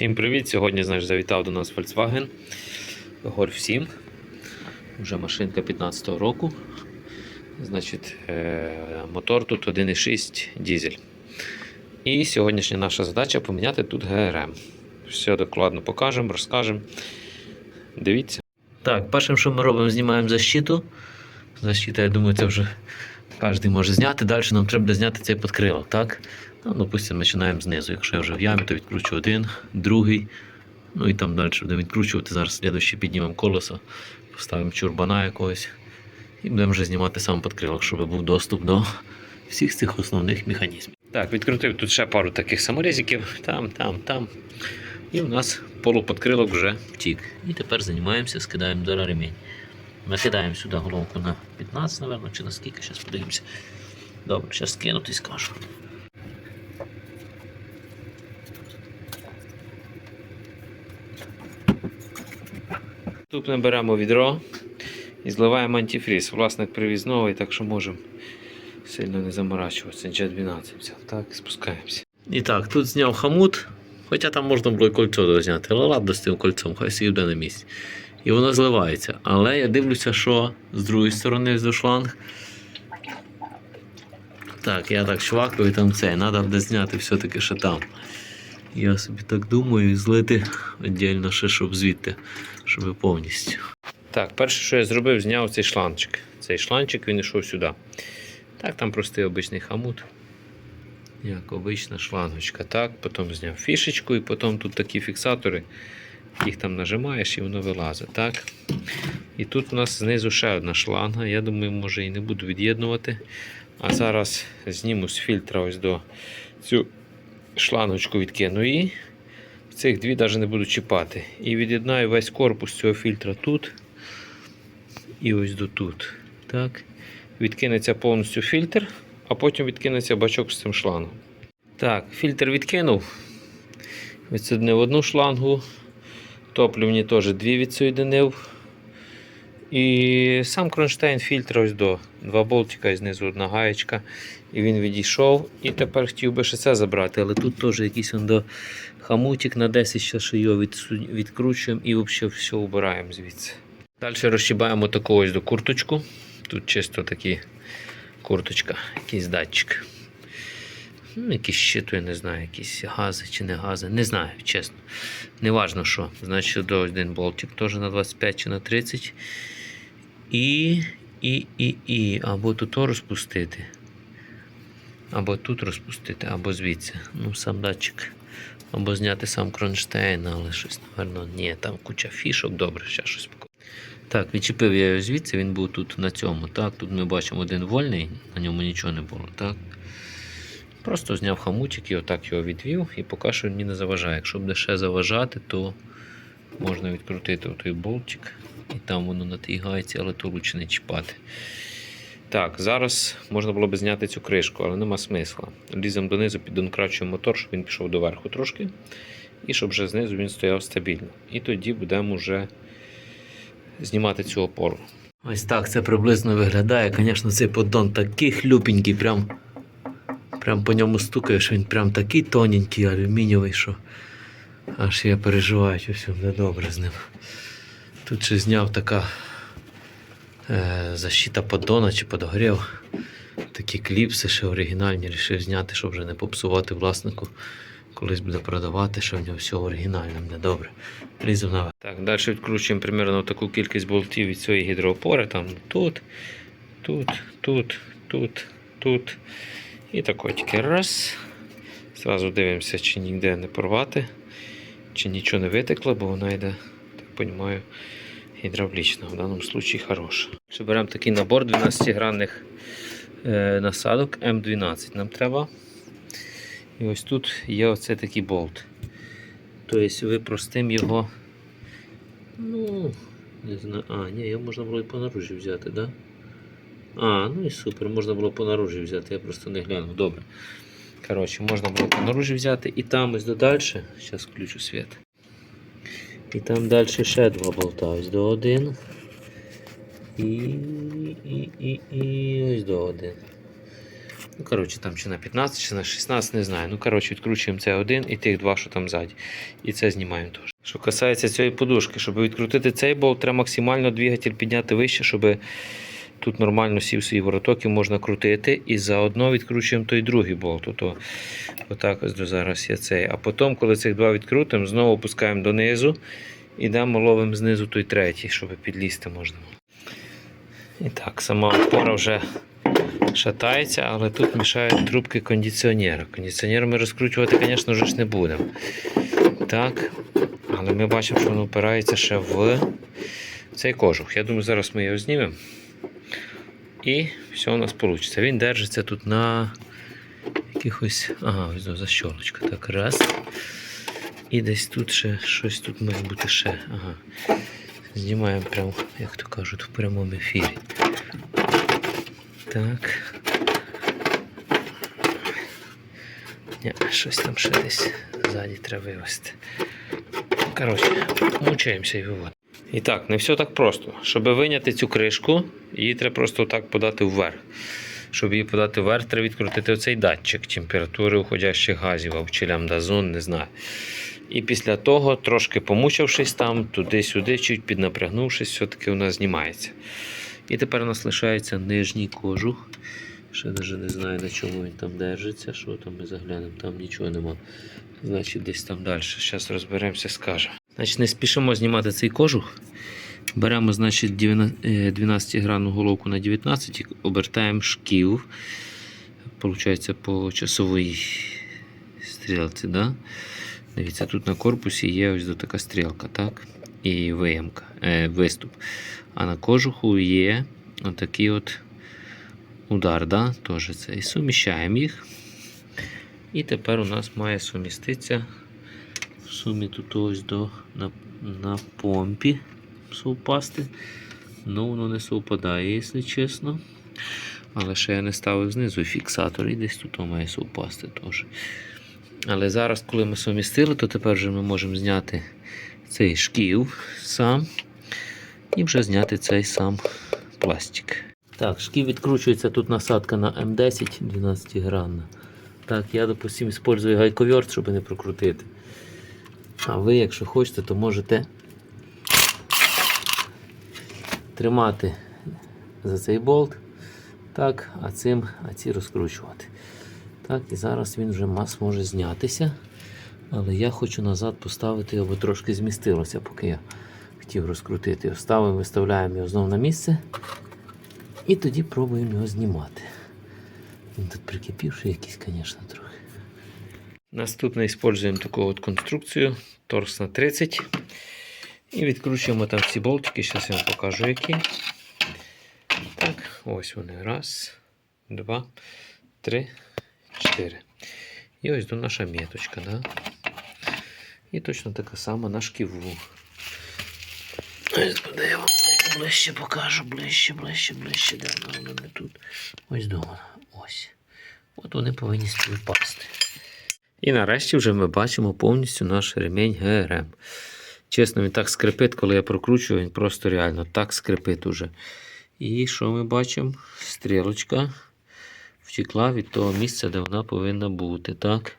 Всім привіт! Сьогодні знаєш, завітав до нас Volkswagen Golf 7. Вже машинка 15-го року. Значить, е, мотор тут 1,6 дізель. І сьогоднішня наша задача поміняти тут ГРМ. Все докладно покажемо, розкажемо. Дивіться. Так, першим, що ми робимо, знімаємо защиту. Защита, я думаю, це вже кожен може зняти. Далі нам треба зняти цей підкрилок, так? Ну, допустимо, починаємо знизу. Якщо я вже в ямі, то відкручу один, другий. Ну і там далі будемо відкручувати. Зараз слідуючи піднімемо колесо, поставимо чурбана якогось. І будемо вже знімати сам підкрилок, щоб був доступ до всіх цих основних механізмів. Так, відкрутив тут ще пару таких саморізиків. Там, там, там. І у нас полуподкрилок вже втік. І тепер займаємося, скидаємо до ремінь. Накидаємо сюди головку на 15, напевно, чи на скільки, зараз подивимося. Добре, зараз скинути і скажу. Наступне беремо відро і зливаємо антифріз. Власник привіз новий, так що можемо сильно не заморачуватися. G12 взяв. Так, спускаємося. І так, тут зняв хамут, хоча там можна було і кольцо зняти, але ладно з цим кольцом, хай буде на місці. І воно зливається. Але я дивлюся, що з другої сторони шланг. Так, я так чвакаю і там цей, треба буде зняти все-таки ще там. Я собі так думаю, і злити віддільно ще, щоб звідти, щоб повністю. Так, перше, що я зробив, зняв цей шланчик. Цей шланчик він йшов сюди. Так, там простий обичний хамут. Як обична шлангочка. Так, потім зняв фішечку і потім тут такі фіксатори. Їх там нажимаєш і воно вилазить. Так? І тут у нас знизу ще одна шланга. Я думаю, може і не буду від'єднувати. А зараз зніму з фільтра ось до цю шлангочку відкину і цих дві навіть не буду чіпати. І від'єднаю весь корпус цього фільтра тут і ось до тут. Так. Відкинеться повністю фільтр, а потім відкинеться бачок з цим шлангом. Так, фільтр відкинув. Відсоединив одну шлангу. Топлівні теж дві відсоєдинив. І сам кронштейн фільтр ось до. Два болтика і знизу одна гаєчка. І він відійшов. І тепер хотів би ще це забрати, але тут теж якийсь до хамутик на 10, ще що його відкручуємо і взагалі все убираємо звідси. Далі розчібаємо таку ось до курточку. Тут чисто такі курточка, якийсь датчик. Ну, якісь щиту, я не знаю, якісь гази чи не гази. Не знаю, чесно. Неважно що. Значить, до один болтик теж на 25 чи на 30. І, і, і, і. Або тут розпустити. Або тут розпустити, або звідси. Ну, сам датчик. Або зняти сам кронштейн, але щось, напевно, ні, там куча фішок, добре, ще щось покажу. Так, відчепив я його звідси, він був тут на цьому. Так, тут ми бачимо один вольний, на ньому нічого не було. так. Просто зняв хамутик і отак його відвів, і поки що мені не заважає. Якщо буде ще заважати, то можна відкрутити той болтик, і там воно на тій гайці, але то лучше не чіпати. Так, зараз можна було б зняти цю кришку, але нема смисла. Ліземо донизу, піддонкрачуємо мотор, щоб він пішов доверху трошки. І щоб вже знизу він стояв стабільно. І тоді будемо вже знімати цю опору. Ось так це приблизно виглядає. Звісно, цей поддон такий хлюпенький, прям, прям по ньому стукаєш, він прям такий тоненький, алюмінієвий, що аж я переживаю, що все буде добре з ним. Тут ще зняв така е, защита поддона чи подогрів. Такі кліпси ще оригінальні, рішив зняти, щоб вже не попсувати власнику. Колись буде продавати, що в нього все оригінальне, буде добре. Наверх. Так, далі відкручуємо примерно таку кількість болтів від цієї гідроопори. Там тут, тут, тут, тут, тут. І тако тільки раз. Зразу дивимося, чи ніде не порвати, чи нічого не витекло, бо вона йде, так розумію, гідравлічна. В даному випадку хороша. Ще беремо такий набор 12-гранних е, насадок М12 нам треба. І ось тут є оце такий болт. Тобто ви простим його. Ну, не знаю. А, ні, його можна було і по наружі взяти, да? А, ну і супер, можна було по наружі взяти, я просто не глянув. Добре. Коротше, можна було по наружі взяти і там ось до далі. Зараз включу світ. І там далі ще два болта. Ось до один. І, і, і, і ось до один. Ну, коротше, там чи на 15, чи на 16, не знаю. Ну, коротше, відкручуємо це один і тих два, що там ззаді. І це знімаємо теж. Що касається цієї подушки, щоб відкрутити цей болт, треба максимально двигатель підняти вище, щоб тут нормально сів свій вороток і можна крутити. І заодно відкручуємо той другий болт. Ото, отак ось зараз є цей. А потім, коли цих два відкрутимо, знову опускаємо донизу. Ідемо ловимо знизу той третій, щоб підлізти можна. І так, сама опора вже шатається, але тут мішають трубки кондиціонера. Кондиціонер ми розкручувати, звісно ж, не будемо. Так, але ми бачимо, що воно впирається ще в цей кожух. Я думаю, зараз ми його знімемо. І все у нас вийде. Він держиться тут на якихось. Ага, ось за щолочка. Так, раз. І десь тут ще щось тут має бути ще. Ага. Знімаємо прямо, як то кажуть, в прямому ефірі. Так. Ні, щось там ще десь ззаді треба вивезти. Коротше, мучаємося і виводимо. І так, не все так просто. Щоб виняти цю кришку, її треба просто так подати вверх. Щоб її подати вверх, треба відкрутити оцей датчик температури уходящих газів або чи лямбда-зон, не знаю. І після того, трошки помучившись там, туди-сюди, чуть піднапрягнувшись, все-таки нас знімається. І тепер у нас лишається нижній кожух. Ще навіть не знаю, на чому він там держиться. Що там ми заглянемо, там нічого нема. Значить, десь там далі. Зараз розберемося, скажемо. Значить, не спішимо знімати цей кожух. Беремо, значить, 12 гранну головку на 19 і обертаємо шків. Получається по часовій стрілці. Да? Дивіться, тут на корпусі є ось така стрілка, так? І виємка, е, виступ. А на кожуху є отакий от удар, да? Тоже це. І суміщаємо їх. І тепер у нас має суміститися в сумі тут ось до на, на помпі совпасти. Ну, воно не совпадає, якщо чесно. Але ще я не ставив знизу фіксатор і десь тут має совпасти теж. Але зараз, коли ми сумістили, то тепер вже ми можемо зняти цей шків сам і вже зняти цей сам пластик. Так, шків відкручується тут насадка на М10 12 гранна. Так, я, допустим, використовую гайковерт, щоб не прокрутити. А ви, якщо хочете, то можете тримати за цей болт. Так, а цим а ці розкручувати. Так, і зараз він вже мас може знятися. Але я хочу назад поставити його, бо трошки змістилося, поки я хотів розкрутити його. Ставимо, виставляємо його знову на місце. І тоді пробуємо його знімати. Він тут прикипівший якийсь, звісно, трохи. Наступне використовуємо таку от конструкцію торс на 30. І відкручуємо там ці болтики. Зараз я вам покажу які. Так, ось вони. Раз, два, три, чотири. І ось до наша меточка. Да? І точно така сама на шківу. Ось буде я вам ближче покажу, ближче, ближче, ближче. Де вона вона не тут. Ось дома. Ось. От вони повинні співпасти. І нарешті вже ми бачимо повністю наш ремінь ГРМ. Чесно, він так скрипить, коли я прокручую, він просто реально так скрипить уже. І що ми бачимо? Стрілочка втекла від того місця, де вона повинна бути. так?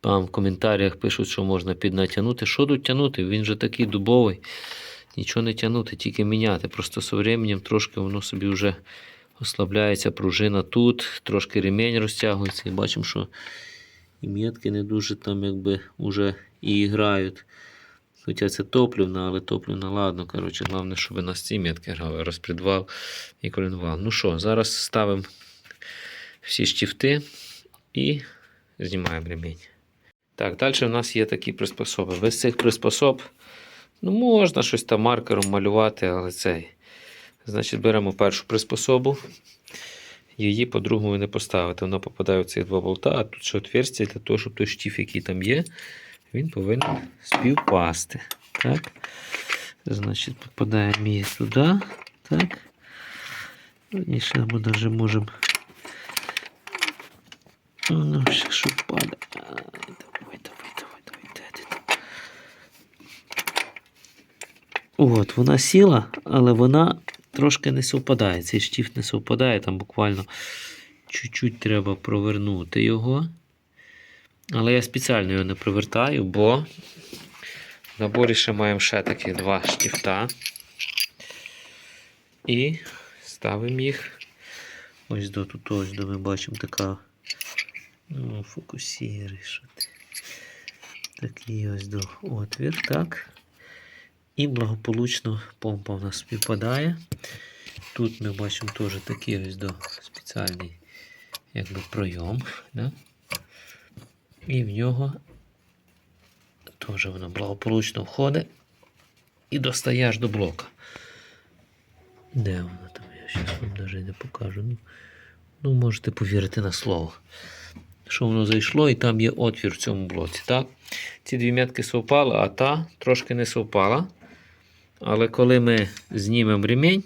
Там в коментарях пишуть, що можна піднатягнути. Що тут тягнути? Він же такий дубовий. Нічого не тягнути, тільки міняти. Просто з временем трошки воно собі вже ослабляється пружина тут, трошки ремінь розтягується. І бачимо, що і метки не дуже там якби вже і грають. Хоча це топлівна, але топлівна, ладно. Коротше, головне, щоб нас ці метки грали, розпредвал і коленвал. Ну що, зараз ставимо всі штифти і знімаємо ремінь. Так, далі в нас є такі приспособи. Без цих приспособ ну, можна щось там маркером малювати, але цей. Значить, беремо першу приспособу. Її по-другому не поставити. Вона попадає в ці два болта, а тут ще отверстя для того, щоб той штиф, який там є, він повинен співпасти. Так. Значить, попадаємо її туди. Так. І ще ми навіть можемо. Ну, ще що падає. Ай, Давай, давай, давай, давай, де? От, вона сіла, але вона трошки не совпадає. Цей штифт не совпадає, там буквально Чуть-чуть треба провернути його. Але я спеціально його не провертаю, бо в наборі ще маємо ще такі два штифта. І ставимо їх. Ось до тут, ось до ми бачимо така. Ну, фокусіри. Такий ось до отвір, так. І благополучно помпа у нас співпадає. Тут ми бачимо теж такий ось до спеціальний якби пройом. Да? І в нього теж воно благополучно входить і достає аж до блока. Де воно там? Я зараз вам навіть не покажу. Ну, ну, можете повірити на слово. Що воно зайшло, і там є отвір в цьому блоці. Так? Ці дві метки совпали, а та трошки не совпала. Але коли ми знімемо ремінь,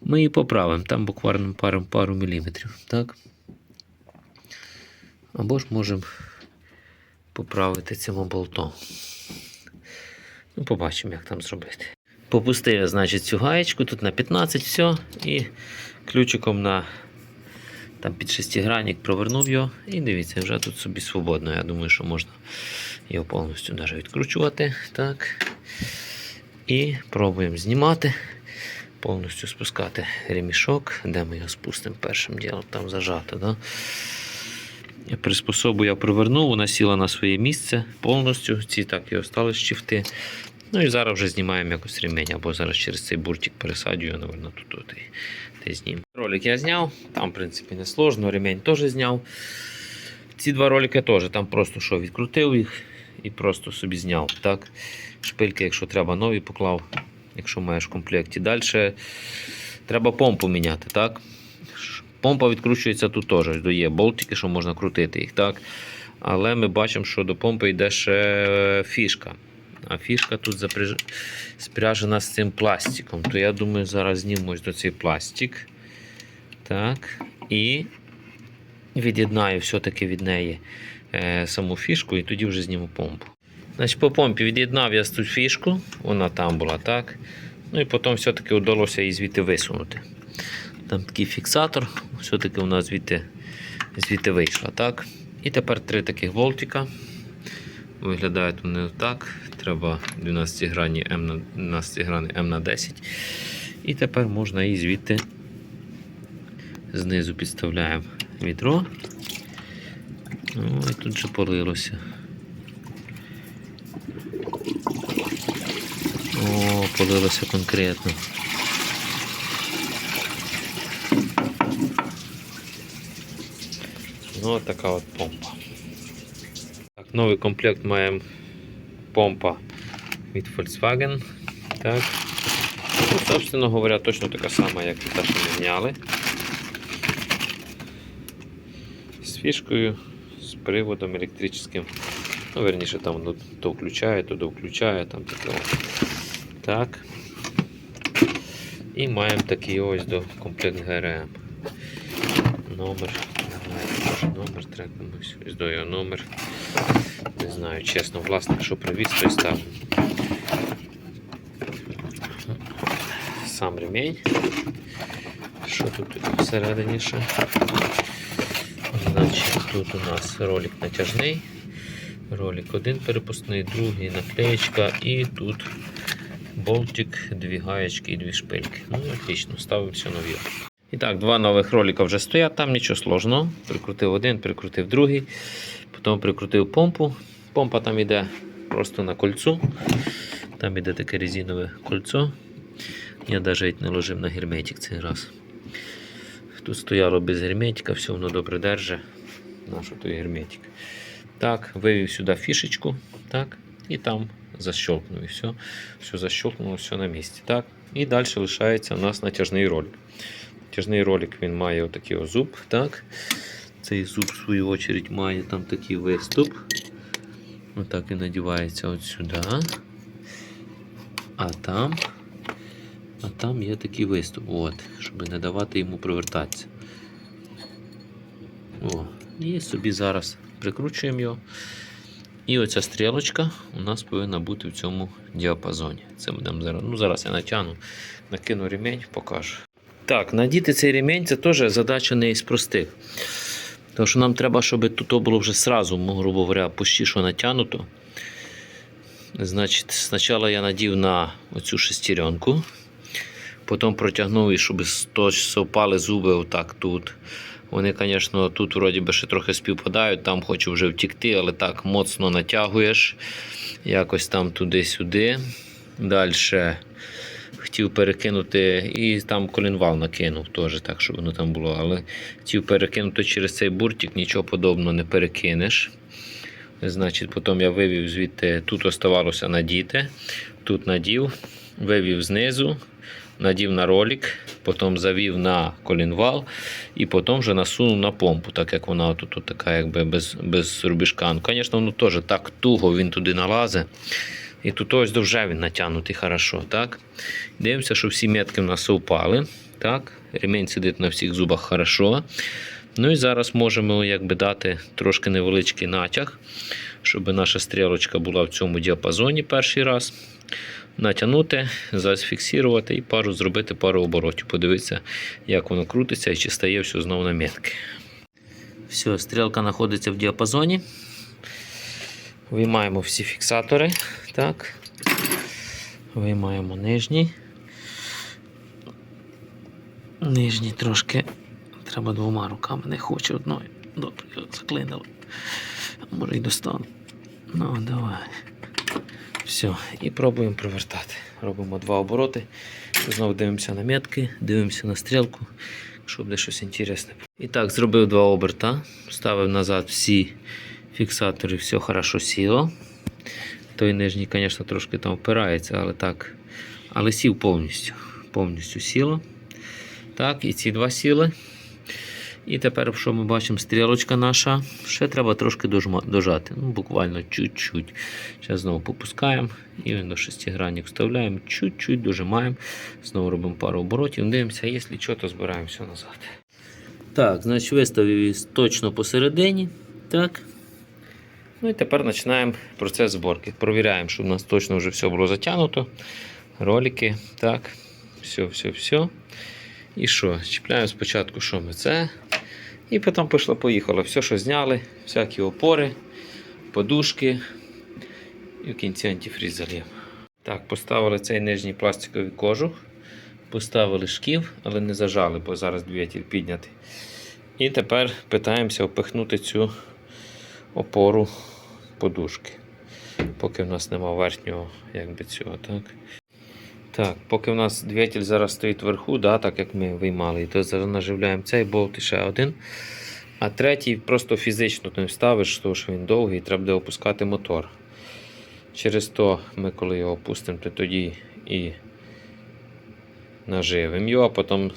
ми її поправимо. Там буквально пару, пару міліметрів. Так? Або ж можемо поправити цим болтом. Ну, побачимо, як там зробити. Попустив значить, цю гаєчку, тут на 15 все. І ключиком на там під шестигранник провернув його. І дивіться, вже тут собі свободно. Я думаю, що можна його повністю навіть відкручувати. Так. І пробуємо знімати, повністю спускати ремішок, де ми його спустимо першим ділом, там зажато. Да? Приспособу я провернув, вона сіла на своє місце повністю. Ці так і остались щифти. Ну і зараз вже знімаємо якось ремень, або зараз через цей буртик пересаджую, напевно, тут, тут і, та й зніму. Ролик я зняв, там, в принципі, не сложно, ремень теж зняв. Ці два ролики теж, там просто що, відкрутив їх і просто собі зняв. Так? Шпильки, якщо треба, нові поклав, якщо маєш в комплекті. Далі треба помпу міняти. так? Помпа відкручується тут теж. Ось Є болтики, що можна крутити їх. так? Але ми бачимо, що до помпи йде ще фішка. А фішка тут запряж- спряжена з цим пластиком. То я думаю, зараз зніму ось до цей пластик. Так. І від'єднаю все-таки від неї саму фішку, і тоді вже зніму помпу. Значить, по помпі від'єднав я цю фішку, вона там була, так. Ну і потім все-таки вдалося її звідти висунути. Там такий фіксатор, все-таки вона звідти, звідти вийшла. так. І тепер три таких болтика. Виглядають вони так. Треба 12 грані М на 12 грані М на 10. І тепер можна її звідти знизу підставляємо відро. О, і тут же полилося. О, полилося конкретно. Ну, от така от помпа. Так, новий комплект маємо помпа від Volkswagen. Так. Ну, собственно говоря, точно така сама, як і та, що ми зняли. З фішкою, приводом електричним. Ну, верніше, там воно то включає, то довключає, там таке. Так. І маємо такий ось до комплект ГРМ. Номер. Може, номер треба комусь. Ось до його номер. Не знаю, чесно, власник, що привіз, той став. Сам ремінь. Що тут всередині ще? Значить, тут у нас ролик натяжний. Ролик один перепускний, другий наклеєчка і тут болтик, дві гаєчки і дві шпильки. Ну, отлично, ставимо все нові. І так, два нових ролика вже стоять, там нічого сложного. Прикрутив один, прикрутив другий, потім прикрутив помпу. Помпа там йде просто на кольцо. Там йде таке резинове кольцо. Я навіть не ложив на герметик цей раз. Тут стояло без герметика, все воно добре держить. Наш той герметик. Так, вивів сюди фішечку. Так, і там защелкнув. І все, все защелкнуло, все на місці. Так. І далі лишається у нас натяжний ролик. Натяжний ролик він має отакий зуб. Так. Цей зуб, в свою очередь, має там такий виступ. Отак він надівається от сюди. А там. А там є такий виступ, от, щоб не давати йому провертатися. О, і собі зараз прикручуємо його. І оця стрілочка у нас повинна бути в цьому діапазоні. Це будемо зараз. Ну, зараз я натягну, накину ремінь, покажу. Так, надіти цей ремінь це теж задача не із простих. Тому що нам треба, щоб тут було вже сразу, ну, грубо говоря, почти що натягнуто. Значить, спочатку я надів на оцю шестеренку, потім протягнув і щоб совпали зуби отак тут. Вони, звісно, тут вроді би ще трохи співпадають, там хочу вже втікти, але так моцно натягуєш. Якось там туди-сюди. Далі хотів перекинути, і там колінвал накинув теж, так, щоб воно там було. Але хотів перекинути через цей буртик, нічого подобного не перекинеш. Значить, потім я вивів звідти, тут оставалося надіти, тут надів, вивів знизу, надів на ролик, потім завів на колінвал і потім вже насунув на помпу, так як вона тут, така якби без, без рубіжка. Ну, звісно, воно теж так туго він туди налазить. І тут ось довже він натягнутий хорошо. Так? Дивимося, що всі метки в нас совпали. Так? Ремінь сидить на всіх зубах хорошо. Ну і зараз можемо якби дати трошки невеличкий натяг, щоб наша стрілочка була в цьому діапазоні перший раз. Натягнути, зафіксувати і пару зробити пару оборотів. Подивитися, як воно крутиться і чи стає все знову на метки. Все, стрілка знаходиться в діапазоні. Виймаємо всі фіксатори. Так. Виймаємо нижній. Нижній трошки треба двома руками, не хоче одною. Добре, заклинило. Може й достану. Ну, давай. Все, і пробуємо провертати. Робимо два обороти. Знову дивимося на метки, дивимося на стрілку, щоб буде щось інтересне. І так, зробив два оберта, ставив назад всі фіксатори, все хорошо сіло. Той нижній, звісно, трошки там впирається, але так. Але сів повністю. Повністю сіло. Так, і ці два сіли. І тепер, що ми бачимо, стрілочка наша. Ще треба трошки дожати. Ну, буквально чуть-чуть. Зараз знову попускаємо і до шестигранник вставляємо, чуть-чуть дожимаємо. Знову робимо пару оборотів. Дивимося, якщо що, то збираємо все назад. Так, значить, виставив її точно посередині. Так. Ну і тепер починаємо процес зборки. Провіряємо, щоб у нас точно вже все було затягнуто. Ролики. Так. Все, все, все. І що? Чіпляємо спочатку, що ми це. І потім пішло-поїхало. Все, що зняли, всякі опори, подушки. І в кінці антифріз зальємо. Так, поставили цей нижній пластиковий кожух. Поставили шків, але не зажали, бо зараз двигатель піднятий. І тепер питаємося опихнути цю опору подушки. Поки в нас нема верхнього якби цього. Так, так поки в нас двигатель зараз стоїть вверху, да, так як ми виймали, то зараз наживляємо цей болт і ще один. А третій просто фізично не вставиш, тому що він довгий, треба буде опускати мотор. Через то ми, коли його опустимо, то тоді і наживимо його, а потім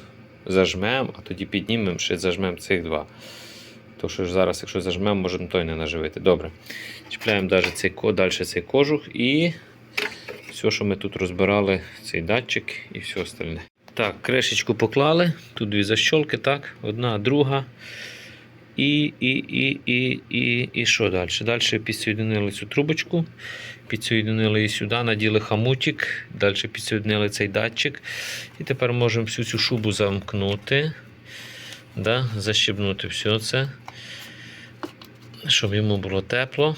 зажмемо, а тоді піднімемо, ще зажмемо цих два. То що зараз, якщо зажмемо, можемо той не наживити. Добре. Чіпляємо далі цей, далі цей кожух і все, що ми тут розбирали, цей датчик і все остальне. Так, кришечку поклали. Тут дві защолки, так, одна, друга. І, і, і, і, і, і що далі? Далі підсоєдинили цю трубочку, підсоєдинили її сюди, наділи хамутик, далі підсоєдинили цей датчик. І тепер можемо всю цю шубу замкнути, да, защебнути все це, щоб йому було тепло.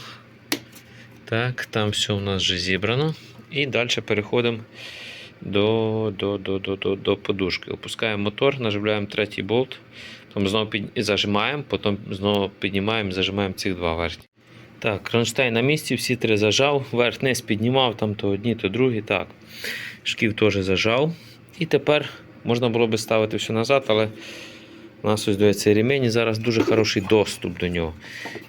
Так, там все у нас вже зібрано. І далі переходимо до, до, до, до, до, до подушки. Опускаємо мотор, наживляємо третій болт, потім знову під... зажимаємо, потім знову піднімаємо, зажимаємо цих два верхні. Так, кронштейн на місці, всі три зажав, верх-низ піднімав, там то одні, то другі. Так. Шків теж зажав. І тепер можна було би ставити все назад, але у нас ось до цей ремінь зараз дуже хороший доступ до нього.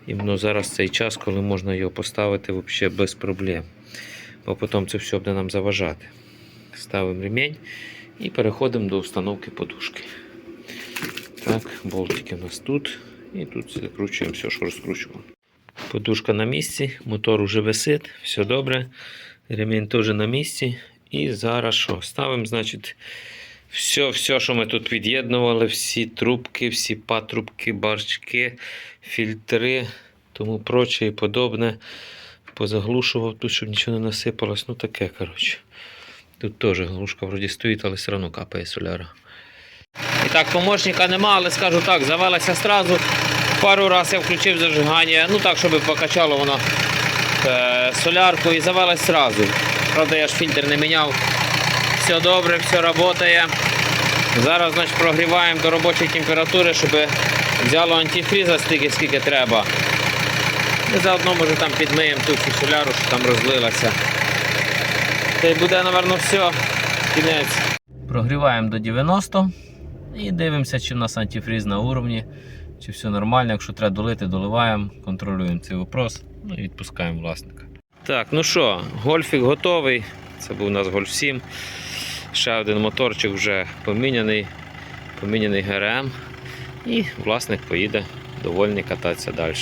Іменно зараз цей час, коли можна його поставити взагалі без проблем. Бо потім це все буде нам заважати. Ставимо ремінь і переходимо до установки подушки. Так, болтики у нас тут. І тут закручуємо все, що розкручували. Подушка на місці, мотор уже висить, все добре. Ремінь теж на місці. І зараз що? Ставимо, значить, все, все, що ми тут від'єднували, всі трубки, всі патрубки, барчки, фільтри, тому проче і подобне. Позаглушував тут, щоб нічого не насипалось. Ну таке, коротше. Тут теж глушка вроді стоїть, але все одно капає соляра. І Так, помощника нема, але скажу так, завелася сразу. Пару разів я включив зажигання, ну так, щоб покачало воно е, солярку і завелась сразу. Правда, я ж фільтр не міняв. Все добре, все працює. Зараз значить, прогріваємо до робочої температури, щоб взяло антифріза стільки, скільки треба. І заодно може там підмиємо ту всю соляру, що там розлилася. Та й буде, напевно, все. Кінець. Прогріваємо до 90 і дивимося, чи в нас антифріз на уровні, чи все нормально. Якщо треба долити, доливаємо, контролюємо цей вопрос ну і відпускаємо власника. Так, ну що, гольфік готовий. Це був у нас гольф 7. Ще один моторчик вже поміняний, поміняний ГРМ. І власник поїде довольний кататися далі.